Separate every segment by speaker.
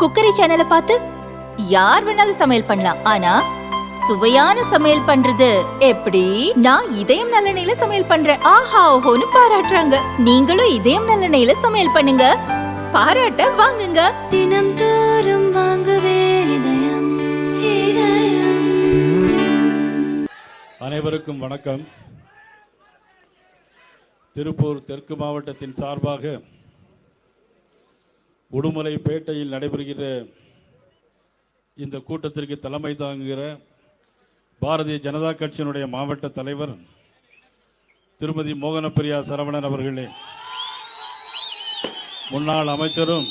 Speaker 1: Cookery சேனலை பார்த்து யார் வேணாலும் சமையல் பண்ணலாம். ஆனா சுவையான சமையல் பண்றது எப்படி? நான் இதயம் நல்லெண்ணெயில சமையல் பண்றேன். ஆஹா ஓஹோன்னு பாராட்டுறாங்க. நீங்களும் இதயம் நல்லெண்ணெயில சமையல் பண்ணுங்க. பாராட்ட வாங்குங்க.
Speaker 2: தினம் தோறும் வாங்குவே இதயம் இதயம்.
Speaker 3: அனைவருக்கும் வணக்கம். திருப்பூர் தெற்கு மாவட்டத்தின் சார்பாக உடுமலைப்பேட்டையில் நடைபெறுகிற இந்த கூட்டத்திற்கு தலைமை தாங்குகிற பாரதிய ஜனதா கட்சியினுடைய மாவட்ட தலைவர் திருமதி மோகனப்பிரியா சரவணன் அவர்களே முன்னாள் அமைச்சரும்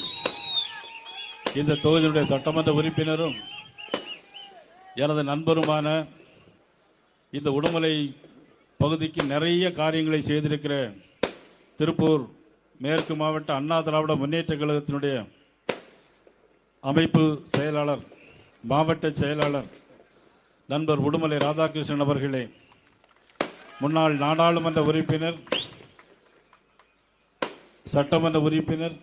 Speaker 3: இந்த தொகுதியினுடைய சட்டமன்ற உறுப்பினரும் எனது நண்பருமான இந்த உடுமலை பகுதிக்கு நிறைய காரியங்களை செய்திருக்கிற திருப்பூர் மேற்கு மாவட்ட அண்ணா திராவிட முன்னேற்ற கழகத்தினுடைய அமைப்பு செயலாளர் மாவட்ட செயலாளர் நண்பர் உடுமலை ராதாகிருஷ்ணன் அவர்களே முன்னாள் நாடாளுமன்ற உறுப்பினர் சட்டமன்ற உறுப்பினர்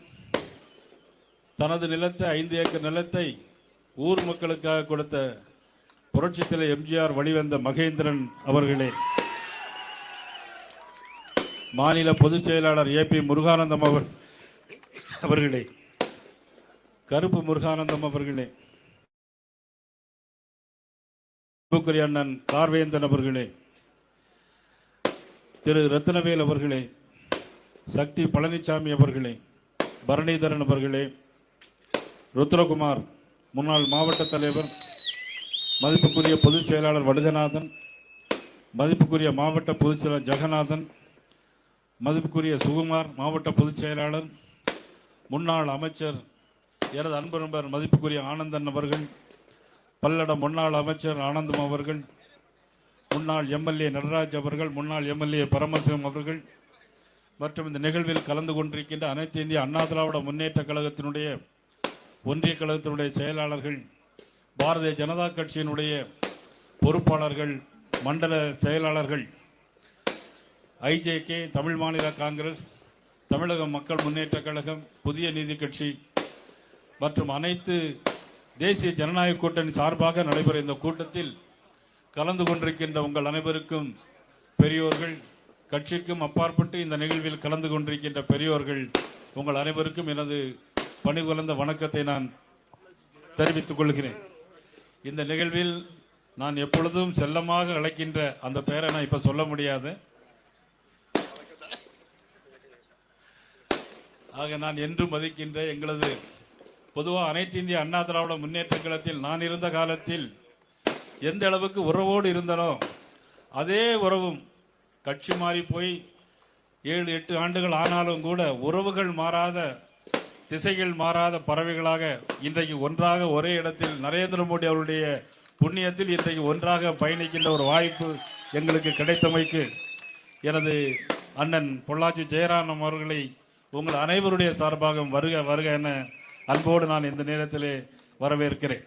Speaker 3: தனது நிலத்தை ஐந்து ஏக்கர் நிலத்தை ஊர் மக்களுக்காக கொடுத்த புரட்சித்தலை எம்ஜிஆர் வழிவந்த மகேந்திரன் அவர்களே மாநில பொதுச் செயலாளர் ஏ பி முருகானந்தம் அவர் அவர்களே. கருப்பு முருகானந்தம் அவர்களே. அன்புக்குரிய அண்ணன் கார்வேந்தன் அவர்களே. திரு ரத்னவேல் அவர்களே. சக்தி பழனிசாமி அவர்களே. பரணிதரன் அவர்களே. ருத்ரகுமார் முன்னாள் மாவட்ட தலைவர். மதிப்புக்குரிய பொதுச் செயலாளர் வடுகநாதன். மதிப்புக்குரிய மாவட்ட பொதுச் செயலாளர் ஜெகநாதன். மதிப்புக்குரிய சுகுமார் மாவட்ட பொதுச் செயலாளர் முன்னாள் அமைச்சர் எனது அன்பு நண்பர் மதிப்புக்குரிய ஆனந்தன் அவர்கள் பல்லட முன்னாள் அமைச்சர் ஆனந்தம் அவர்கள் முன்னாள் எம்எல்ஏ நடராஜ் அவர்கள் முன்னாள் எம்எல்ஏ பரமசிவம் அவர்கள் மற்றும் இந்த நிகழ்வில் கலந்து கொண்டிருக்கின்ற அனைத்து இந்திய அண்ணா திராவிட முன்னேற்ற கழகத்தினுடைய ஒன்றிய கழகத்தினுடைய செயலாளர்கள் பாரதிய ஜனதா கட்சியினுடைய பொறுப்பாளர்கள் மண்டல செயலாளர்கள் ஐஜேகே தமிழ் மாநில காங்கிரஸ் தமிழக மக்கள் முன்னேற்ற கழகம் புதிய நீதி கட்சி மற்றும் அனைத்து தேசிய ஜனநாயக கூட்டணி சார்பாக நடைபெறும் இந்த கூட்டத்தில் கலந்து கொண்டிருக்கின்ற உங்கள் அனைவருக்கும் பெரியோர்கள் கட்சிக்கும் அப்பாற்பட்டு இந்த நிகழ்வில் கலந்து கொண்டிருக்கின்ற பெரியோர்கள் உங்கள் அனைவருக்கும் எனது பணிபுலந்த வணக்கத்தை நான் தெரிவித்துக் கொள்கிறேன். இந்த நிகழ்வில் நான் எப்பொழுதும் செல்லமாக அழைக்கின்ற அந்த பெயரை நான் இப்போ சொல்ல முடியாது. ஆக நான் என்றும் மதிக்கின்ற எங்களது பொதுவாக அனைத்து இந்திய அண்ணா திராவிட முன்னேற்ற கழகத்தில் நான் இருந்த காலத்தில் எந்த அளவுக்கு உறவோடு இருந்தனோ அதே உறவும் கட்சி மாறி போய் ஏழு எட்டு ஆண்டுகள் ஆனாலும் கூட உறவுகள் மாறாத திசைகள் மாறாத பறவைகளாக இன்றைக்கு ஒன்றாக ஒரே இடத்தில் நரேந்திர மோடி அவருடைய புண்ணியத்தில் இன்றைக்கு ஒன்றாக பயணிக்கின்ற ஒரு வாய்ப்பு எங்களுக்கு கிடைத்தமைக்கு எனது அண்ணன் பொள்ளாச்சி ஜெயராம் அவர்களை உங்கள் அனைவருடைய சார்பாக வருக வருக என அன்போடு நான் இந்த நேரத்திலே வரவேற்கிறேன்.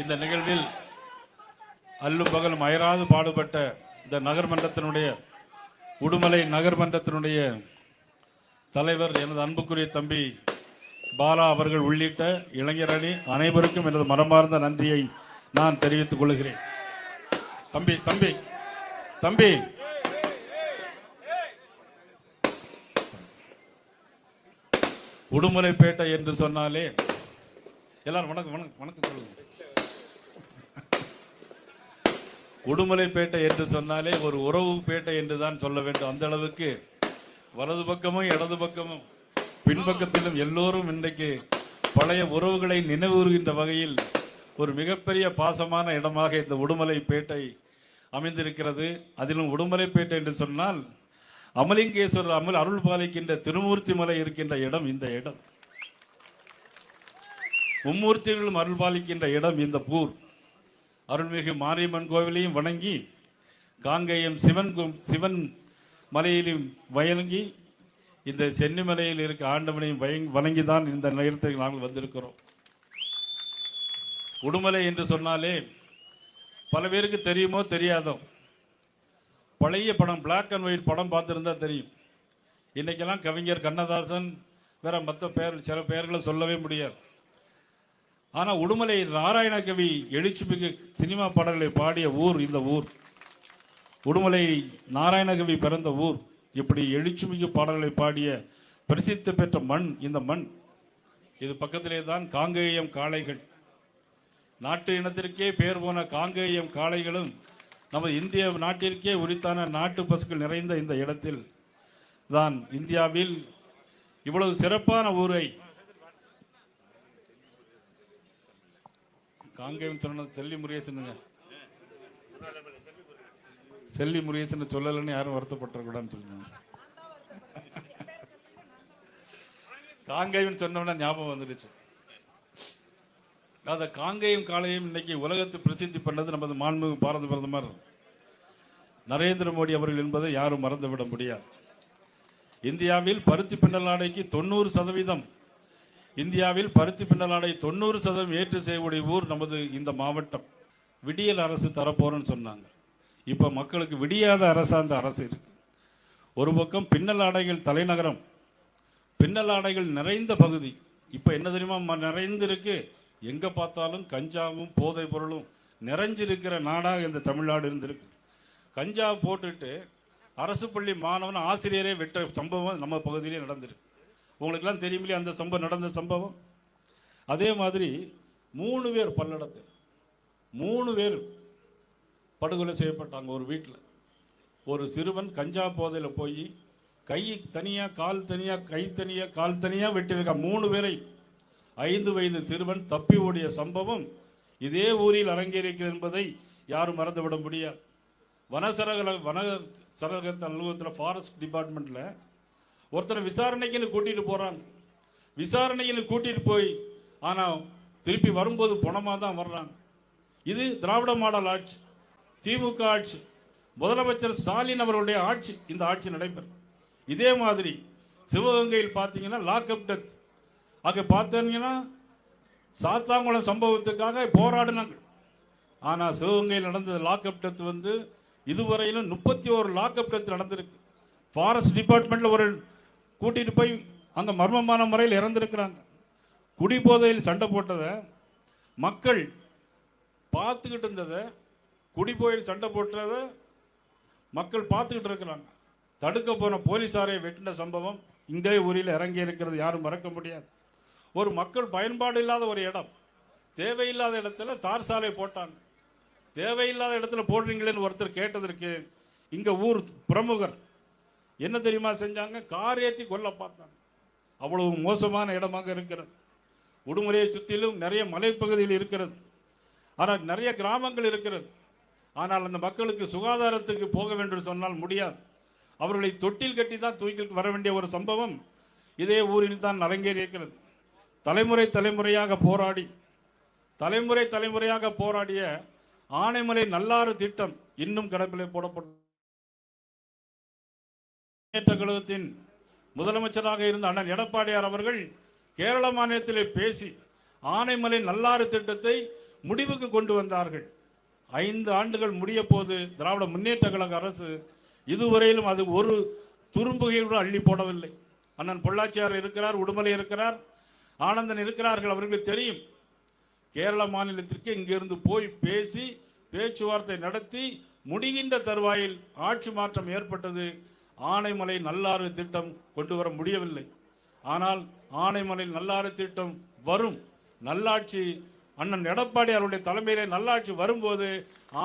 Speaker 3: இந்த நிகழ்வில் அல்லும் பகலும் அயராது பாடுபட்ட இந்த நகர்மன்றத்தினுடைய உடுமலை நகர்மன்றத்தினுடைய தலைவர் எனது அன்புக்குரிய தம்பி பாலா அவர்கள் உள்ளிட்ட இளைஞர் அணி அனைவருக்கும் எனது மனமார்ந்த நன்றியை நான் தெரிவித்துக் கொள்கிறேன். தம்பி தம்பி தம்பி. உடுமலைப்பேட்டை என்று சொன்னாலே எல்லாரும் வணக்கம் வணக்கம் வணக்கம் சொல்லுங்க. உடுமலைப்பேட்டை என்று சொன்னாலே ஒரு உறவு பேட்டை என்று தான் சொல்ல வேண்டும். அந்த அளவுக்கு வலது பக்கமும் இடது பக்கமும் பின்பக்கத்திலும் எல்லோரும் இன்றைக்கு பழைய உறவுகளை நினைவுறுகின்ற வகையில் ஒரு மிகப்பெரிய பாசமான இடமாக இந்த உடுமலைப்பேட்டை அமைந்திருக்கிறது. அதிலும் உடுமலைப்பேட்டை என்று சொன்னால் அமலிங்கேஸ்வரர் அமல் அருள் பாலிக்கின்ற திருமூர்த்தி மலை இருக்கின்ற இடம் இந்த இடம். மும்மூர்த்திகளும் அருள் பாலிக்கின்ற இடம் இந்த பூர். அருள்மிகு மாரியம்மன் கோவிலையும் வணங்கி காங்கேயம் சிவன் சிவன் மலையிலும் வயங்கி இந்த சென்னிமலையில் இருக்க ஆண்டவனையும் வயங் வணங்கி தான் இந்த நேரத்தில் நாங்கள் வந்திருக்கிறோம். உடுமலை என்று சொன்னாலே பல பேருக்கு தெரியுமோ தெரியாதோ? பழைய படம் பிளாக் அண்ட் ஒயிட் படம் பார்த்துருந்தா தெரியும். இன்னைக்கெல்லாம் கவிஞர் கண்ணதாசன் வேற மற்ற பெயர் சில பெயர்களை சொல்லவே முடியாது. ஆனால் உடுமலை நாராயணகவி எழுச்சிமிகு சினிமா பாடல்களை பாடிய ஊர் இந்த ஊர். உடுமலை நாராயணகவி பிறந்த ஊர். இப்படி எழுச்சிமிகு பாடல்களை பாடிய பிரசித்தி பெற்ற மண் இந்த மண். இது பக்கத்திலே தான் காங்கேயம் காளைகள். நாட்டு இனத்திற்கே பெயர் போன காங்கேயம் காளைகளும் நமது இந்திய நாட்டிற்கே உரித்தான நாட்டு பசுக்கள் நிறைந்த இந்த இடத்தில் தான் இந்தியாவில் இவ்வளவு சிறப்பான ஊரை காங்கேயம் சொன்னது செல்லி முருகேசனுங்க செல்லி முருகேசன் சொல்லலைன்னு யாரும் வருத்தப்பட்டுறக்கூடாதுன்னு சொல்லுங்க காங்கேயம் சொன்னோம்னா ஞாபகம் வந்துடுச்சு. அந்த காங்கேயம் காளையும் இன்னைக்கு உலகத்து பிரசித்தி பண்ணது நமது மாண்பு பாரத பிரதமர் நரேந்திர மோடி அவர்கள் என்பதை யாரும் மறந்துவிட முடியாது. இந்தியாவில் பருத்தி பின்னல் ஆடைக்கு தொண்ணூறு சதவீதம் இந்தியாவில் பருத்தி பின்னல் ஆடை தொண்ணூறு சதவீதம் ஏற்று செய்யக்கூடிய ஊர் நமது இந்த மாவட்டம். விடியல் அரசு தரப்போறேன்னு சொன்னாங்க. இப்போ மக்களுக்கு விடியாத அரசாந்த அரசு இருக்கு. ஒரு பக்கம் பின்னல் ஆடைகள் தலைநகரம் பின்னல் ஆடைகள் நிறைந்த பகுதி. இப்போ என்ன தெரியுமா ம- நிறைந்திருக்கு. எங்கே பார்த்தாலும் கஞ்சாவும் போதைப் பொருளும் நிறைஞ்சிருக்கிற நாடாக இந்த தமிழ்நாடு இருந்திருக்கு. கஞ்சா போட்டுட்டு அரசு பள்ளி மாணவன் ஆசிரியரே விட்ட சம்பவம் நம்ம பகுதியிலே நடந்திருக்கு. உங்களுக்கெல்லாம் தெரியுமில்லையே அந்த சம்பவம் நடந்த சம்பவம்? அதே மாதிரி மூணு பேர் பல்லடத்தில். மூணு பேர் படுகொலை செய்யப்பட்டாங்க ஒரு வீட்டில் ஒரு சிறுவன் கஞ்சா போதையில் போய் கை தனியாக கால் தனியாக கை தனியாக கால் தனியாக வெட்டியிருக்கான் மூணு பேரை. ஐந்து வயது சிறுவன் தப்பி ஓடிய சம்பவம் இதே ஊரில் அரங்கேறிக்கிறது என்பதை யாரும் மறந்துவிட முடியாது. வனசரகல வன சரகத்த அலுவலகத்தில் ஃபாரஸ்ட் டிபார்ட்மெண்ட்டில் ஒருத்தரை விசாரணைக்குன்னு கூட்டிகிட்டு போகிறாங்க விசாரணைக்குன்னு கூட்டிகிட்டு போய் ஆனால் திருப்பி வரும்போது பணமாக தான் வர்றாங்க. இது திராவிட மாடல் ஆட்சி. திமுக ஆட்சி முதலமைச்சர் ஸ்டாலின் அவர்களுடைய ஆட்சி இந்த ஆட்சி நடைபெறும். இதே மாதிரி சிவகங்கையில் பார்த்தீங்கன்னா லாக்அப் டெத் அங்கே பார்த்தீங்கன்னா சாத்தாங்குளம் சம்பவத்துக்காக போராடினாங்க ஆனால் சிவகங்கையில் நடந்த லாக்அப் டெத் வந்து இதுவரையிலும் முப்பத்தி ஒரு லாக்அப் டெத் நடந்திருக்கு. ஃபாரஸ்ட் டிபார்ட்மெண்ட்டில் ஒரு கூட்டிகிட்டு போய் அங்கே மர்மமான முறையில் இறந்துருக்கிறாங்க. குடிபோதையில் சண்டை போட்டதை மக்கள் பார்த்துக்கிட்டு இருந்ததை குடிபோயில் சண்டை போட்டதை மக்கள் பார்த்துக்கிட்டு இருக்கிறாங்க. தடுக்க போன போலீஸாரை வெட்டின சம்பவம் இங்கே ஊரில் இறங்கி இருக்கிறது யாரும் மறக்க முடியாது. ஒரு மக்கள் பயன்பாடு இல்லாத ஒரு இடம். தேவையில்லாத இடத்துல தார் சாலை போட்டாங்க. தேவையில்லாத இடத்துல போடுறீங்களேன்னு ஒருத்தர் கேட்டதற்கு இங்கே ஊர் பிரமுகர் என்ன தெரியுமா செஞ்சாங்க? கார் ஏற்றி கொல்ல பார்த்தாங்க. அவ்வளவு மோசமான இடமாக இருக்கிறது. உடுமலையை சுற்றிலும் நிறைய மலைப்பகுதியில் இருக்கிறது. ஆனால் நிறைய கிராமங்கள் இருக்கிறது. ஆனால் அந்த மக்களுக்கு சுகாதாரத்துக்கு போக வேண்டும் சொன்னால் முடியாது. அவர்களை தொட்டில் கட்டி தான் தூக்கி வர வேண்டிய ஒரு சம்பவம் இதே ஊரில் தான் அரங்கேறியிருக்கிறது தலைமுறை தலைமுறையாக போராடி தலைமுறை தலைமுறையாக போராடிய ஆனைமலை நல்லாறு திட்டம் இன்னும் கடப்பில் போடப்பட்ட கழகத்தின் முதலமைச்சராக இருந்த அண்ணன் எடப்பாடியார் அவர்கள் கேரள மாநிலத்திலே பேசி ஆனைமலை நல்லாறு திட்டத்தை முடிவுக்கு கொண்டு வந்தார்கள். ஐந்து ஆண்டுகள் முடிய போது திராவிட முன்னேற்ற கழக அரசு இதுவரையிலும் அது ஒரு துரும்புகை கூட அள்ளி போடவில்லை. அண்ணன் பொள்ளாச்சியார் இருக்கிறார் உடுமலை இருக்கிறார் ஆனந்தன் இருக்கிறார்கள் அவர்களுக்கு தெரியும். கேரள மாநிலத்திற்கு இங்கிருந்து போய் பேசி பேச்சுவார்த்தை நடத்தி முடிகின்ற தருவாயில் ஆட்சி மாற்றம் ஏற்பட்டது. ஆனைமலை நல்லாறு திட்டம் கொண்டு வர முடியவில்லை. ஆனால் ஆனைமலை நல்லாறு திட்டம் வரும். நல்லாட்சி அண்ணன் எடப்பாடி அவருடைய தலைமையிலே நல்லாட்சி வரும்போது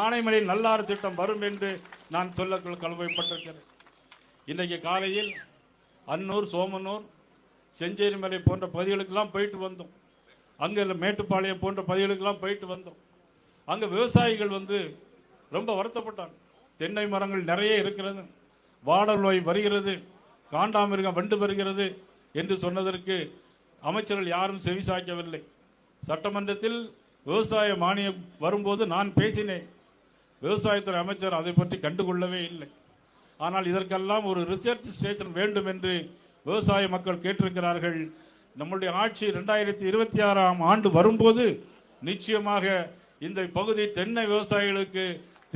Speaker 3: ஆனைமலையில் நல்லாறு திட்டம் வரும் என்று நான் சொல்ல கலவைப்பட்டிருக்கிறேன். இன்றைக்கு காலையில் அன்னூர் சோமனூர் செஞ்சேரிமலை போன்ற பகுதிகளுக்கெல்லாம் போயிட்டு வந்தோம். அங்கே மேட்டுப்பாளையம் போன்ற பகுதிகளுக்கெல்லாம் போயிட்டு வந்தோம். அங்கே விவசாயிகள் வந்து ரொம்ப வருத்தப்பட்டாங்க. தென்னை மரங்கள் நிறைய இருக்கிறது வாடல் நோய் வருகிறது காண்டாமிருகம் வண்டு வருகிறது என்று சொன்னதற்கு அமைச்சர்கள் யாரும் செவிசாய்க்கவில்லை சட்டமன்றத்தில் விவசாய மானியம் வரும்போது நான் பேசினேன். விவசாயத்துறை அமைச்சர் அதை பற்றி கண்டுகொள்ளவே இல்லை. ஆனால் இதற்கெல்லாம் ஒரு ரிசர்ச் ஸ்டேஷன் வேண்டும் என்று விவசாய மக்கள் கேட்டிருக்கிறார்கள். நம்முடைய ஆட்சி ரெண்டாயிரத்தி இருபத்தி ஆறாம் ஆண்டு வரும்போது நிச்சயமாக இந்த பகுதி தென்னை விவசாயிகளுக்கு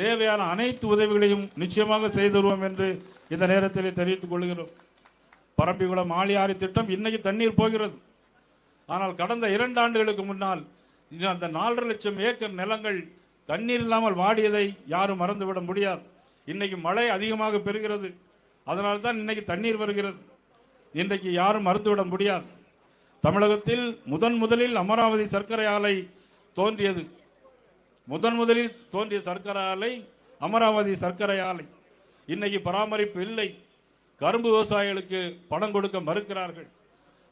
Speaker 3: தேவையான அனைத்து உதவிகளையும் நிச்சயமாக செய்து தருவோம் என்று இந்த நேரத்தில் தெரிவித்துக் கொள்கிறோம். பரம்பிக்குளம் ஆளியாறு திட்டம் இன்னைக்கு தண்ணீர் போகிறது. ஆனால் கடந்த இரண்டு ஆண்டுகளுக்கு முன்னால் அந்த நாலரை லட்சம் ஏக்கர் நிலங்கள் தண்ணீர் இல்லாமல் வாடியதை யாரும் மறந்துவிட முடியாது. இன்னைக்கு மழை அதிகமாக பெறுகிறது. அதனால தான் இன்னைக்கு தண்ணீர் வருகிறது. இன்றைக்கு யாரும் மறுத்துவிட முடியாது. தமிழகத்தில் முதன் முதலில் அமராவதி சர்க்கரை ஆலை தோன்றியது. முதன் முதலில் தோன்றிய சர்க்கரை ஆலை அமராவதி சர்க்கரை ஆலை. இன்னைக்கு பராமரிப்பு இல்லை. கரும்பு விவசாயிகளுக்கு பணம் கொடுக்க மறுக்கிறார்கள்.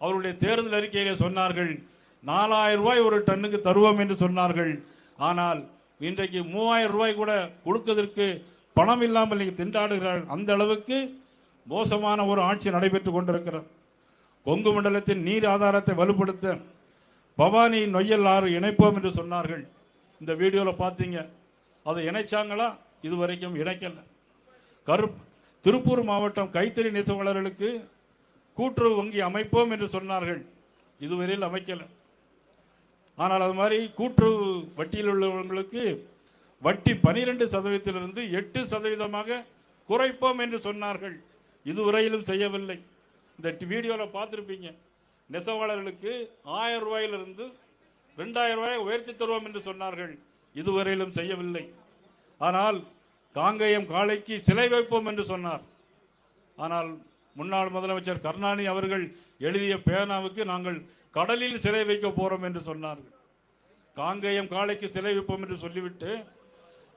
Speaker 3: அவருடைய தேர்தல் அறிக்கையிலே சொன்னார்கள் நாலாயிரம் ரூபாய் ஒரு டன்னுக்கு தருவோம் என்று சொன்னார்கள். ஆனால் இன்றைக்கு மூவாயிரம் ரூபாய் கூட கொடுப்பதற்கு பணம் இல்லாமல் நீங்கள் திண்டாடுகிறார்கள் அந்த அளவுக்கு மோசமான ஒரு ஆட்சி நடைபெற்று கொண்டிருக்கிறது. கொங்கு மண்டலத்தின் நீர் ஆதாரத்தை வலுப்படுத்த பவானி நொய்யல் ஆறு இணைப்போம் என்று சொன்னார்கள். இந்த வீடியோவில் பார்த்தீங்க. அதை இணைச்சாங்களா? இதுவரைக்கும் இணைக்கலை. கரு திருப்பூர் மாவட்டம் கைத்தறி நெசவாளர்களுக்கு கூட்டுறவு வங்கி அமைப்போம் என்று சொன்னார்கள். இதுவரையில் அமைக்கல. ஆனால் அது மாதிரி கூட்டுறவு வட்டியில் உள்ளவங்களுக்கு வட்டி பனிரெண்டு சதவீதத்திலிருந்து எட்டு சதவீதமாக குறைப்போம் என்று சொன்னார்கள். இதுவரையிலும் செய்யவில்லை. இந்த வீடியோவில் பார்த்துருப்பீங்க. நெசவாளர்களுக்கு ஆயிரம் ரூபாயிலிருந்து ரெண்டாயிரம் ரூபாயை உயர்த்தி தருவோம் என்று சொன்னார்கள். இதுவரையிலும் செய்யவில்லை. ஆனால் காங்கேயம் காளைக்கு சிலை வைப்போம் என்று சொன்னார். ஆனால் முன்னாள் முதலமைச்சர் கருணாநிதி அவர்கள் எழுதிய பேனாவுக்கு நாங்கள் கடலில் சிலை வைக்க போறோம் என்று சொன்னார்கள். காங்கேயம் காளைக்கு சிலை வைப்போம் என்று சொல்லிவிட்டு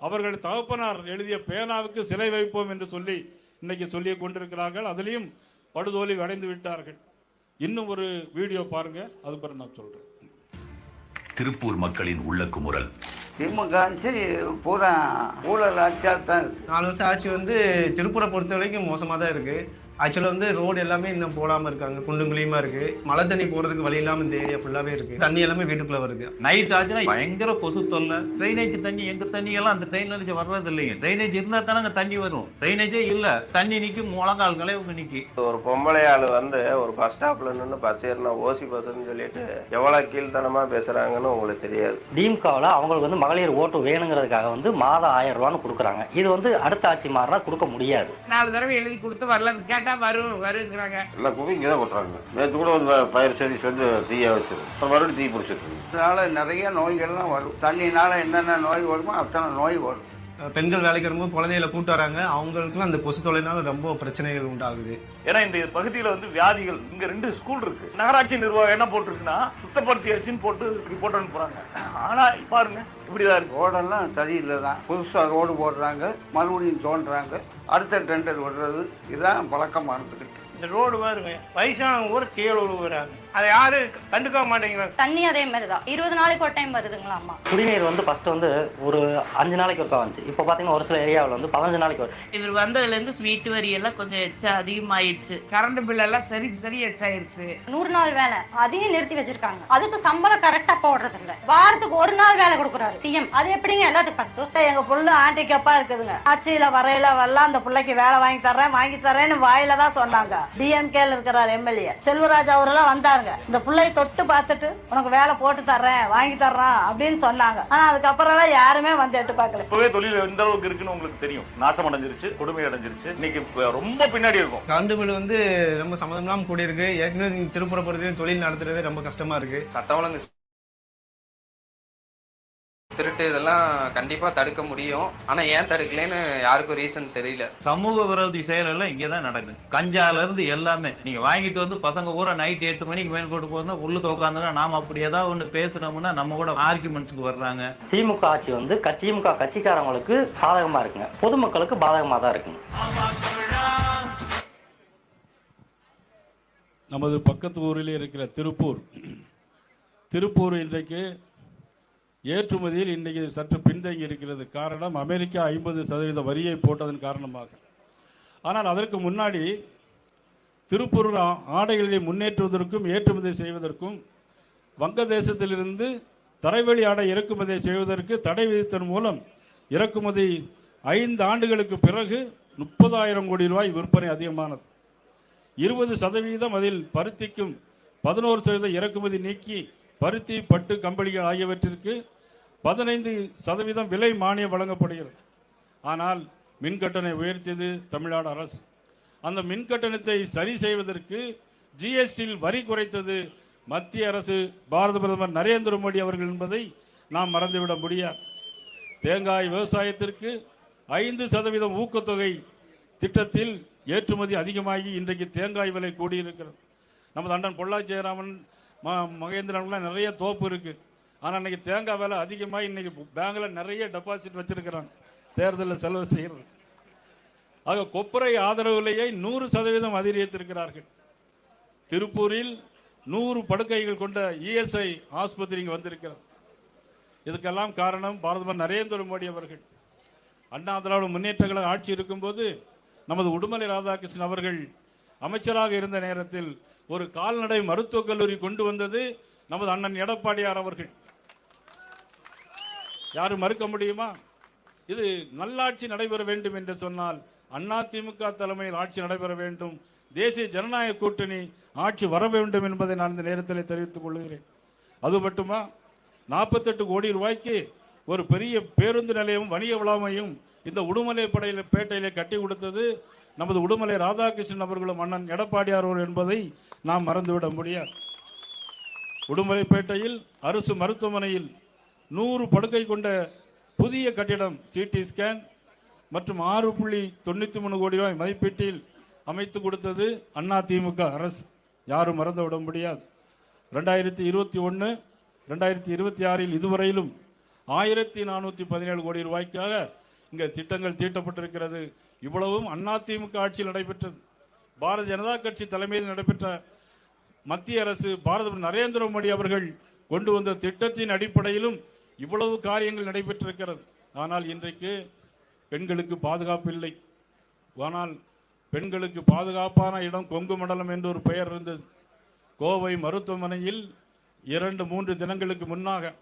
Speaker 3: அவர்கள் தகப்பனார் எழுதிய பேனாவுக்கு சிலை வைப்போம் என்று சொல்லி இன்னைக்கு சொல்லி கொண்டிருக்கிறார்கள். அதிலையும் படுதோல்வி அடைந்து விட்டார்கள். இன்னும் ஒரு வீடியோ பாருங்க. அது பிறகு நான் சொல்றேன்.
Speaker 4: திருப்பூர் மக்களின் உள்ள குமுறல்
Speaker 5: திமுக ஆட்சி பூரா ஊழல் ஆட்சியாக தான் இருக்கு.
Speaker 6: நாலு வருஷம் ஆட்சி வந்து திருப்பூரை பொறுத்த வரைக்கும் மோசமாக தான் இருக்குது ஆக்சுவலாக வந்து ரோடு எல்லாமே இன்னும் போடாமல் இருக்காங்க. குண்டும் குழியுமா இருக்குது மழை தண்ணி போகிறதுக்கு வழி இல்லாமல் இந்த ஏரியா ஃபுல்லாகவே இருக்குது தண்ணி எல்லாமே வீட்டுக்குள்ளே வருது.
Speaker 7: நைட் ஆச்சுன்னா பயங்கர கொசு தொல்லை. ட்ரைனேஜ் தண்ணி எங்க தண்ணி எல்லாம் அந்த ட்ரைனேஜ் வர்றது இல்லைங்க. ட்ரைனேஜ் இருந்தா தானே அங்க தண்ணி வரும். ட்ரைனேஜே இல்ல. தண்ணி நிக்கும் முழங்கால் கலைவுங்க நிக்கி.
Speaker 8: ஒரு பொம்பளை ஆள் வந்து ஒரு பஸ் ஸ்டாப்ல நின்று பஸ் ஏறினா ஓசி பஸ்ன்னு சொல்லிட்டு எவ்வளவு கீழ்த்தனமா பேசுறாங்கன்னு உங்களுக்கு தெரியாது.
Speaker 9: திமுகவில் அவங்களுக்கு வந்து மகளிர் ஓட்டு வேணுங்கிறதுக்காக வந்து மாதம் ஆயிரம் ரூபான்னு கொடுக்குறாங்க. இது வந்து அடுத்த ஆட்சி மாறினா கொடுக்க முடியாது.
Speaker 10: நாலு தடவை எழுதி கொடுத்து வரலன்னு கேட்டா வரும் வருங்கிறாங்க.
Speaker 8: எல்லாம் குவி இங்கே தான் கொட்டுறாங்க. நேற்று கூட வந்து பயிர் சரி சேர்ந்து தீய வச்சிரு அப்புறம் மறுபடியும் தீ பிடிச்சிட்டு
Speaker 5: இதனால நிறைய நோய்கள்லாம் வரும். தண்ணினால என்னென்ன நோய் வருமோ அத்தனை நோய் வரும்.
Speaker 6: பெண்கள் வேலைக்கு வரும்போது குழந்தைகளை கூட்டு வராங்க. அவங்களுக்குலாம் அந்த கொசு தொலைனால ரொம்ப பிரச்சனைகள் உண்டாகுது.
Speaker 7: ஏன்னா இந்த பகுதியில வந்து வியாதிகள் இங்க ரெண்டு ஸ்கூல் இருக்கு. நகராட்சி நிர்வாகம் என்ன போட்டிருக்குன்னா சுத்தப்படுத்தியாச்சுன்னு போட்டு இப்படி போட்டு அனுப்புறாங்க ஆனா பாருங்க இப்படிதான் இருக்கு.
Speaker 5: ரோடெல்லாம் சரியில்லை தான் புதுசாக ரோடு போடுறாங்க மறுபடியும் தோன்றுறாங்க அடுத்த டெண்டர் விடுறது இதுதான் பழக்கமானதுக்கிட்டு
Speaker 10: இந்த ரோடு பாருங்க வயசானவங்க கூட கீழே விழுவுறாங்க. அதை யாரு கண்டுக்க மாட்டேங்கிறாங்க
Speaker 11: தண்ணி அதே மாதிரி தான் இருபது நாளைக்கு ஒரு டைம் வருதுங்களாம்மா
Speaker 9: குடிநீர் வந்து ஃபர்ஸ்ட் வந்து ஒரு அஞ்சு நாளைக்கு ஒருக்கா வந்துச்சு. இப்போ பார்த்தீங்கன்னா ஒரு சில ஏரியாவில் வந்து பதினஞ்சு நாளைக்கு வரும்
Speaker 10: இவர் வந்ததுல இருந்து ஸ்வீட் வரி எல்லாம் கொஞ்சம் எச்சா அதிகமாயிடுச்சு. கரண்ட் பில் எல்லாம் சரி சரி எச்சாயிருச்சு
Speaker 11: நூறு நாள் வேலை. அதையும் நிறுத்தி வச்சிருக்காங்க. அதுக்கு சம்பளம் கரெக்டா போடுறது இல்ல வாரத்துக்கு ஒரு நாள் வேலை கொடுக்குறாரு சிஎம் அது எப்படிங்க எல்லாத்துக்கும் பத்து?
Speaker 12: எங்க புள்ள ஆண்டிக்கப்பா இருக்குதுங்க. ஆட்சியில வரையில வரலாம் அந்த பிள்ளைக்கு வேலை வாங்கி தர்றேன் வாங்கி தர்றேன்னு வாயில தான் சொன்னாங்க. டிஎம்கேல இருக்கிறார் எம்எல்ஏ செல்வராஜ் அவரெல்லாம் வந்தாங்க இந்த பிள்ளைய தொட்டு பார்த்துட்டு உனக்கு வேலை போட்டு தர்றேன் வாங்கி தர்றேன் அப்படின்னு சொன்னாங்க. ஆனா அதுக்கப்புறம் எல்லாம் யாருமே வந்து எட்டு பார்க்கல.
Speaker 7: இப்பவே தொழில் எந்த அளவுக்கு இருக்குன்னு உங்களுக்கு தெரியும்? நாசம் அடைஞ்சிருச்சு கொடுமை அடைஞ்சிருச்சு. இன்னைக்கு ரொம்ப பின்னாடி இருக்கும்.
Speaker 6: கரண்ட் பில் வந்து ரொம்ப சம்மந்தம் இல்லாமல் கூடி இருக்கு ஏற்கனவே இங்க திருப்பூரை பொறுத்தவரைக்கும் தொழில் நடத்துறது ரொம்ப கஷ்டமா இருக்கு.
Speaker 10: சட்டம் ஒழுங்கு திருட்டு இதெல்லாம் கண்டிப்பா தடுக்க முடியும். ஆனா ஏன் தடுக்கலைன்னு யாருக்கும் ரீசன் தெரியல.
Speaker 7: சமூக விரோதி செயல் எல்லாம் இங்கே தான் நடக்குது. கஞ்சால இருந்து எல்லாமே. நீங்க வாங்கிட்டு வந்து பசங்க பூரா நைட் எட்டு மணிக்கு மேல் கொண்டு போனா உள்ளுக்கு உட்காந்துனா நாம அப்படி ஏதாவது ஒண்ணு பேசுனோம்னா நம்ம கூட ஆர்குமெண்ட்ஸ்க்கு வர்றாங்க.
Speaker 9: திமுக ஆட்சி வந்து திமுக கட்சிக்காரங்களுக்கு சாதகமாக இருக்குங்க. பொதுமக்களுக்கு பாதகமாக தான் இருக்குங்க.
Speaker 3: நமது பக்கத்து ஊரிலே இருக்கிற திருப்பூர். திருப்பூர் இன்றைக்கு ஏற்றுமதியில் இன்றைக்கு சற்று பின்தங்கி இருக்கிறது. காரணம் அமெரிக்கா ஐம்பது சதவீத வரியை போட்டதன் காரணமாக. ஆனால் அதற்கு முன்னாடி திருப்பூர் ஆடைகளை முன்னேற்றுவதற்கும் ஏற்றுமதி செய்வதற்கும் வங்கதேசத்திலிருந்து தரைவழி ஆடை இறக்குமதி செய்வதற்கு தடை விதித்தன் மூலம் இறக்குமதி ஐந்து ஆண்டுகளுக்கு பிறகு முப்பதாயிரம் கோடி ரூபாய் விற்பனை அதிகமானது. இருபது சதவீதம் அதில் பருத்திக்கும் பதினோரு சதவீதம் இறக்குமதி நீக்கி பருத்தி பட்டு கம்பளிகள் ஆகியவற்றிற்கு பதினைந்து சதவீதம் விலை மானியம் வழங்கப்படுகிறது. ஆனால் மின்கட்டணை உயர்த்தியது தமிழ்நாடு அரசு. அந்த மின் கட்டணத்தை சரி செய்வதற்கு ஜிஎஸ்டியில் வரி குறைத்தது மத்திய அரசு பாரத பிரதமர் நரேந்திர மோடி அவர்கள் என்பதை நாம் மறந்துவிட முடியாது. தேங்காய் விவசாயத்திற்கு ஐந்து சதவீதம் ஊக்கத்தொகை திட்டத்தில் ஏற்றுமதி அதிகமாகி இன்றைக்கு தேங்காய் விலை கூடியிருக்கிறது. நமது அண்ணன் பொள்ளாச்சி ஜெயராமன் ம மகேந்திரன்லாம் நிறைய தோப்பு இருக்குது ஆனால் இன்றைக்கி தேங்காய் விலை அதிகமாக இன்றைக்கி பேங்கில் நிறைய டெபாசிட் வச்சுருக்கிறாங்க. தேர்தலில் செலவு செய்கிறது ஆக கொப்பரை ஆதரவு விலையை நூறு சதவீதம் அதிகரித்திருக்கிறார்கள். திருப்பூரில் நூறு படுக்கைகள் கொண்ட இஎஸ்ஐ ஆஸ்பத்திரி இங்கே வந்திருக்கிறார் இதுக்கெல்லாம் காரணம் பாரதமர் நரேந்திர மோடி அவர்கள். அண்ணா திராவிட முன்னேற்ற கழக ஆட்சி இருக்கும்போது நமது உடுமலை ராதாகிருஷ்ணன் அவர்கள் அமைச்சராக இருந்த நேரத்தில் ஒரு கால்நடை மருத்துவக் கல்லூரி கொண்டு வந்தது நமது அண்ணன் எடப்பாடியார் அவர்கள். யாரும் மறுக்க முடியுமா? இது நல்லாட்சி நடைபெற வேண்டும் என்று சொன்னால் அதிமுக தலைமையில் ஆட்சி நடைபெற வேண்டும். தேசிய ஜனநாயக கூட்டணி ஆட்சி வர வேண்டும் என்பதை நான் இந்த நேரத்தில் தெரிவித்துக் கொள்கிறேன். அது மட்டுமா? நாற்பத்தெட்டு கோடி ரூபாய்க்கு ஒரு பெரிய பேருந்து நிலையம் வணிக வளாமையும் இந்த உடுமலை படையில் பேட்டையிலே கட்டி கொடுத்தது நமது உடுமலை ராதாகிருஷ்ணன் அவர்களும் அண்ணன் எடப்பாடியார் அவர்கள் என்பதை நாம் மறந்துவிட முடியாது. உடுமலைப்பேட்டையில் அரசு மருத்துவமனையில் நூறு படுக்கை கொண்ட புதிய கட்டிடம் சிடி ஸ்கேன் மற்றும் ஆறு புள்ளி தொண்ணூற்றி மூணு கோடி ரூபாய் மதிப்பீட்டில் அமைத்து கொடுத்தது அண்ணா திமுக அரசு. யாரும் மறந்துவிட முடியாது. ரெண்டாயிரத்தி இருபத்தி ஒன்று ரெண்டாயிரத்தி இருபத்தி ஆறில் இதுவரையிலும் ஆயிரத்தி நானூற்றி பதினேழு கோடி ரூபாய்க்காக இங்கே திட்டங்கள் தீட்டப்பட்டிருக்கிறது. இவ்வளவும் அதிமுக ஆட்சியில் நடைபெற்றது. பாரதிய ஜனதா கட்சி தலைமையில் நடைபெற்ற மத்திய அரசு பாரத நரேந்திர மோடி அவர்கள் கொண்டு வந்த திட்டத்தின் அடிப்படையிலும் இவ்வளவு காரியங்கள் நடைபெற்றிருக்கிறது. ஆனால் இன்றைக்கு பெண்களுக்கு பாதுகாப்பு இல்லை. ஆனால் பெண்களுக்கு பாதுகாப்பான இடம் கொங்கு மண்டலம் என்று ஒரு பெயர் இருந்தது. கோவை மருத்துவமனையில் இரண்டு மூன்று தினங்களுக்கு முன்னாக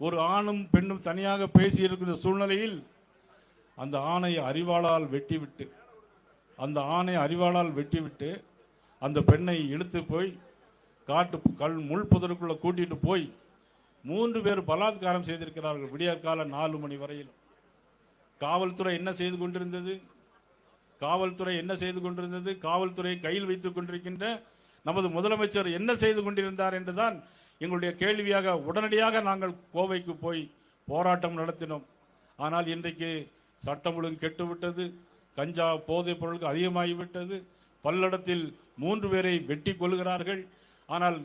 Speaker 3: ஒரு ஆணும் பெண்ணும் தனியாக பேசியிருக்கிற சூழ்நிலையில் அந்த ஆணையை அறிவாளால் வெட்டிவிட்டு அந்த ஆணை அறிவாளால் வெட்டிவிட்டு அந்த பெண்ணை இழுத்து போய் காட்டு கல் முள் புதருக்குள்ளே கூட்டிட்டு போய் மூன்று பேர் பலாத்காரம் செய்திருக்கிறார்கள் விடியற்கால நாலு மணி வரையில் காவல்துறை என்ன செய்து கொண்டிருந்தது? காவல்துறை என்ன செய்து கொண்டிருந்தது? காவல்துறையை கையில் வைத்துக் கொண்டிருக்கின்ற நமது முதலமைச்சர் என்ன செய்து கொண்டிருந்தார் என்றுதான் எங்களுடைய கேள்வியாக உடனடியாக நாங்கள் கோவைக்கு போய் போராட்டம் நடத்தினோம். ஆனால் இன்றைக்கு சட்டம் ஒழுங்கு கெட்டுவிட்டது. கஞ்சா போதைப் பொருளுக்கு அதிகமாகிவிட்டது. பல்லடத்தில் மூன்று பேரை வெட்டி கொள்கிறார்கள் ஆனால்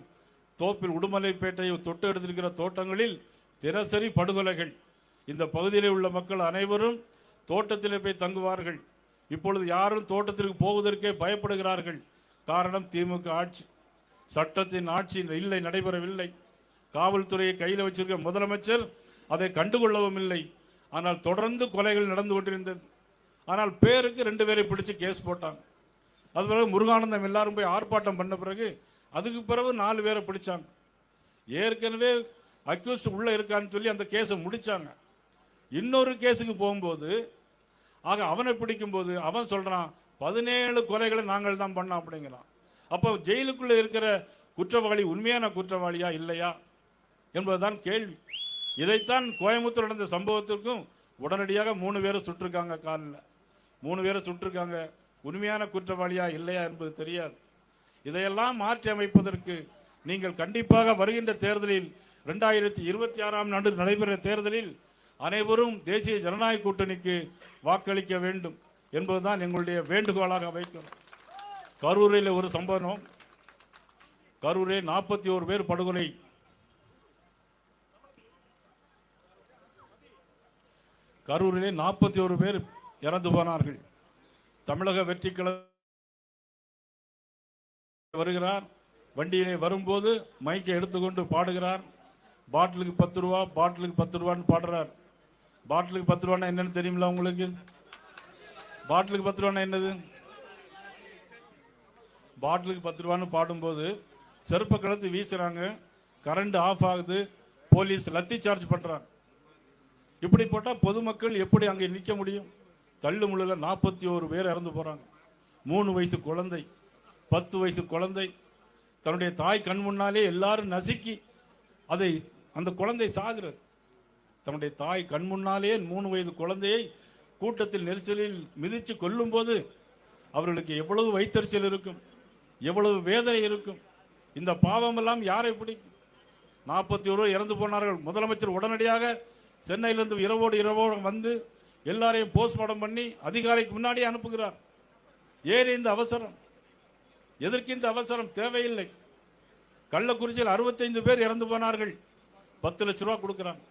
Speaker 3: தோப்பில் உடுமலைப்பேட்டையை தொட்டு எடுத்திருக்கிற தோட்டங்களில் தினசரி படுகொலைகள். இந்த பகுதியில் உள்ள மக்கள் அனைவரும் தோட்டத்திலே போய் தங்குவார்கள். இப்பொழுது யாரும் தோட்டத்திற்கு போவதற்கே பயப்படுகிறார்கள். காரணம் திமுக ஆட்சி. சட்டத்தின் ஆட்சி இல்லை நடைபெறவில்லை. காவல்துறையை கையில் வச்சிருக்க முதலமைச்சர் அதை கண்டுகொள்ளவும் இல்லை. ஆனால் தொடர்ந்து கொலைகள் நடந்து கொண்டிருந்தது. ஆனால் பேருக்கு ரெண்டு பேரை பிடிச்சு கேஸ் போட்டாங்க அது பிறகு முருகானந்தம் எல்லாரும் போய் ஆர்ப்பாட்டம் பண்ண பிறகு அதுக்கு பிறகு நாலு பேரை பிடிச்சாங்க. ஏற்கனவே அக்யூஸ்ட் உள்ளே இருக்கான்னு சொல்லி அந்த கேஸை முடித்தாங்க இன்னொரு கேஸுக்கு போகும்போது ஆக அவனை பிடிக்கும்போது அவன் சொல்கிறான் பதினேழு கொலைகளை நாங்கள் தான் பண்ணோம் அப்படிங்கிறான். அப்போ ஜெயிலுக்குள்ளே இருக்கிற குற்றவாளி உண்மையான குற்றவாளியா இல்லையா என்பதுதான் கேள்வி. இதைத்தான் கோயம்புத்தூர் நடந்த சம்பவத்திற்கும் உடனடியாக மூணு பேரை சுட்டிருக்காங்க காலில். மூணு பேரை சுட்டிருக்காங்க. உண்மையான குற்றவாளியா இல்லையா என்பது தெரியாது. இதையெல்லாம் மாற்றி அமைப்பதற்கு நீங்கள் கண்டிப்பாக வருகின்ற தேர்தலில் ரெண்டாயிரத்தி இருபத்தி ஆறாம் ஆண்டு நடைபெற தேர்தலில் அனைவரும் தேசிய ஜனநாயக கூட்டணிக்கு வாக்களிக்க வேண்டும் என்பதுதான் எங்களுடைய வேண்டுகோளாக வைக்கிறோம். கரூரில் ஒரு சம்பவம். கரூரில் நாற்பத்தி ஒரு பேர் படுகொலை கரூரிலே நாற்பத்தி ஒரு பேர் இறந்து போனார்கள். தமிழக வெற்றி வருகிறார். வண்டியிலே வரும்போது மைக்கை எடுத்துக்கொண்டு பாடுகிறார். பாட்டிலுக்கு பத்து ரூபா பாட்டிலுக்கு பத்து ரூபான்னு பாடுறார். பாட்டிலுக்கு பத்து ரூபான்னா என்னன்னு தெரியுமில உங்களுக்கு? பாட்டிலுக்கு பத்து ரூபான்னா என்னது? பாட்டிலுக்கு பத்து ரூபான்னு பாடும்போது செருப்பை கலத்து வீசுகிறாங்க கரண்ட் ஆஃப் ஆகுது. போலீஸ் லத்தி சார்ஜ் பண்ணுறாங்க இப்படி போட்டால் பொதுமக்கள் எப்படி அங்கே நிற்க முடியும்? தள்ளு முள்ளில் நாற்பத்தி ஒரு பேர் இறந்து போகிறாங்க மூணு வயசு குழந்தை பத்து வயசு குழந்தை. தன்னுடைய தாய் கண் முன்னாலே எல்லாரும் நசுக்கி அதை அந்த குழந்தை சாகிறது. தன்னுடைய தாய் கண் முன்னாலே மூணு வயது குழந்தையை கூட்டத்தில் நெரிசலில் மிதித்து கொல்லும்போது அவர்களுக்கு எவ்வளவு வைத்தறிச்சல் இருக்கும் எவ்வளவு வேதனை இருக்கும். இந்த பாவமெல்லாம் யாரை பிடிக்கும்? நாற்பத்தி ஒரு இறந்து போனார்கள். முதலமைச்சர் உடனடியாக சென்னையிலிருந்து இரவோடு இரவோடு வந்து எல்லாரையும் போஸ்ட்மார்ட்டம் பண்ணி அதிகாரிக்கு முன்னாடியே அனுப்புகிறார். ஏன் இந்த அவசரம்? எதற்கு இந்த அவசரம்? தேவையில்லை. கள்ளக்குறிச்சியில் அறுபத்தைந்து பேர் இறந்து போனார்கள். பத்து லட்ச ரூபா கொடுக்குறாங்க